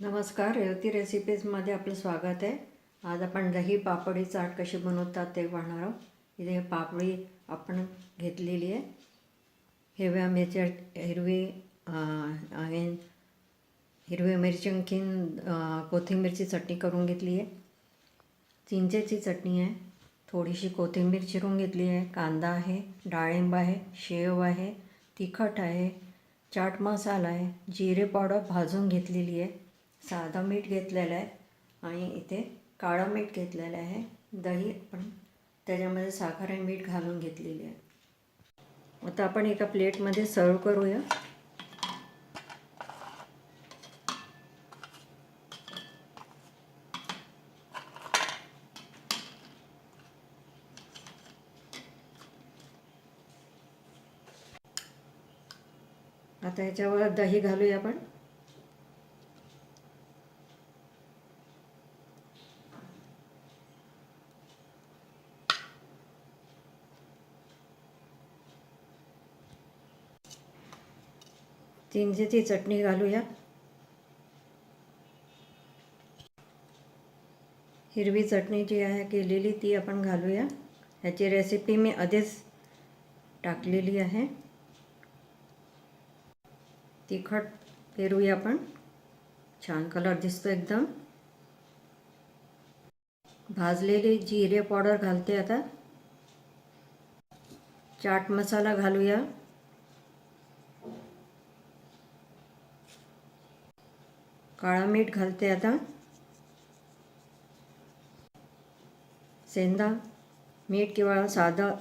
नमस्कार रेवती रेसिपीजमध्ये आपलं स्वागत आहे. आज आपण दही पापडी चाट कशी बनवतात ते पाहणार आहोत. इथे पापडी आपण घेतलेली आहे. हिरव्या मिरच्या हिरवी आणि हिरवी मिरची आणखीन कोथिंबीरची चटणी करून घेतली आहे. चिंचेची चटणी आहे. थोडीशी कोथिंबीर चिरून घेतली आहे. कांदा आहे डाळिंब आहे शेव आहे तिखट आहे चाट मसाला आहे जिरे पावडर भाजून घेतलेली आहे. साधं मीठ घेतलेलं आहे आणि इथे काळं मीठ घेतलेलं आहे. दही पण त्याच्यामध्ये साखर आणि मीठ घालून घेतलेली आहे. आता आपण एका प्लेटमध्ये सर्व करूया. आता याच्यावर दही घालूया आपण. चिंचेची चटणी घालूया. हिरवी चटणी जी आहे, केलेली ती आपण घालूया. ह्याची रेसिपी मी आधीच टाकलेली आहे. तिखट पेरूया आपण. छान कलर दिसतो एकदम. भाजलेली जिरे पावडर घालते आता. चाट मसाला घालूया. काळा मीठ घालते आता. सेंदा मीठ किंवा साधं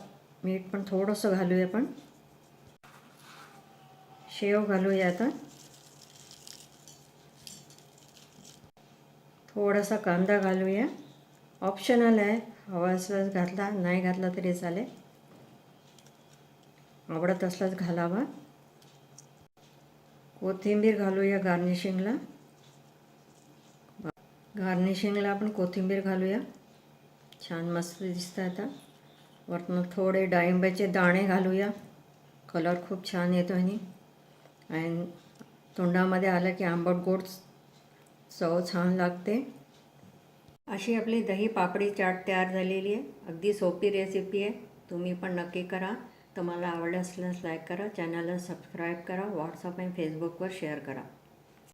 मीठ पण थोडंसं घालूया आपण. शेव घालूया आता. थोडासा कांदा घालूया. ऑप्शनल आहे. हवा असल्यास घातला नाही घातला तरी चालेल. आवडत असल्यास घालावा. कोथिंबीर घालूया गार्निशिंगला गार्निशिंगला आपण कोथिंबीर घालूया. छान मस्त दिसतं आता. वरनं थोडे डाळिंबाचे दाणे घालूया. कलर खूप छान येतो आणि. आणि तोंडामध्ये आलं की आंबट गोड चव छान लागते. अशी आपली दही पापडी चाट तयार झालेली आहे. अगदी सोपी रेसिपी आहे. तुम्ही पण नक्की करा. तुम्हाला आवडलं असल्यास लाईक करा. चॅनलला सबस्क्राईब करा. व्हॉट्सअप आणि फेसबुकवर शेअर करा.